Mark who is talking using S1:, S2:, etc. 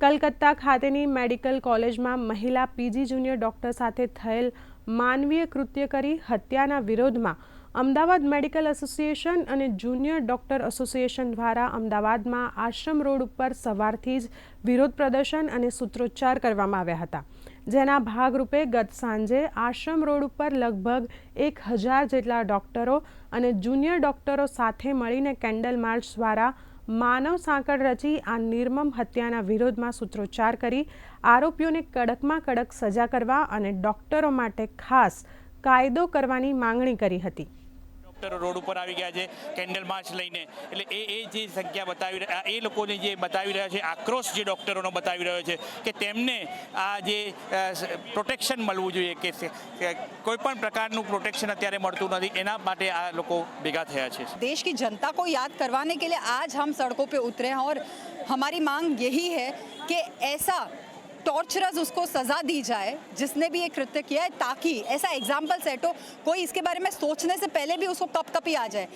S1: કલકત્તા ખાતેની મેડિકલ કોલેજમાં મહિલા પીજી જુનિયર ડોક્ટર સાથે થયેલ માનવીય કૃત્ય કરી હત્યાના વિરોધમાં અમદાવાદ મેડિકલ એસોસિએશન અને જુનિયર ડોક્ટર એસોસિએશન દ્વારા અમદાવાદમાં આશ્રમ રોડ ઉપર સવારથી જ વિરોધ પ્રદર્શન અને સૂત્રોચ્ચાર કરવામાં આવ્યા હતા. જેના ભાગરૂપે ગત સાંજે આશ્રમ રોડ ઉપર લગભગ એક હજાર જેટલા ડોક્ટરો અને જુનિયર ડોક્ટરો સાથે મળીને કેન્ડલ માર્ચ દ્વારા માનવ સાંકળ રચી આ નિર્મમ હત્યાના વિરોધમાં સૂત્રોચ્ચાર કરી આરોપીઓને કડકમાં કડક સજા કરવા અને ડોક્ટરો માટે ખાસ કાયદો કરવાની માંગણી કરી હતી.
S2: ડોક્ટરો રોડ ઉપર આવી ગયા છે કેન્ડલ માર્ચ લઈને એટલે એ એ જે સંખ્યા બતાવી રહ્યા એ લોકોને જે બતાવી રહ્યા છે આક્રોશ જે ડોક્ટરોનો બતાવી રહ્યો છે કે તેમને આ જે પ્રોટેક્શન મળવું જોઈએ કે સે- કે કોઈ પણ પ્રકારનું પ્રોટેક્શન અત્યારે મળતું નથી એના માટે આ લોકો ભેગા થયા છે
S3: देश की जनता को याद करवाने के लिए आज हम सड़कों पे उतरे हैं और हमारी मांग यही है कि ऐसा टॉर्चरस उसको सजा दी जाए जिसने भी ये कृत्य किया है ताकि ऐसा एग्जाम्पल सेट हो कोई इसके बारे में सोचने से पहले भी उसको कप कपी आ जाए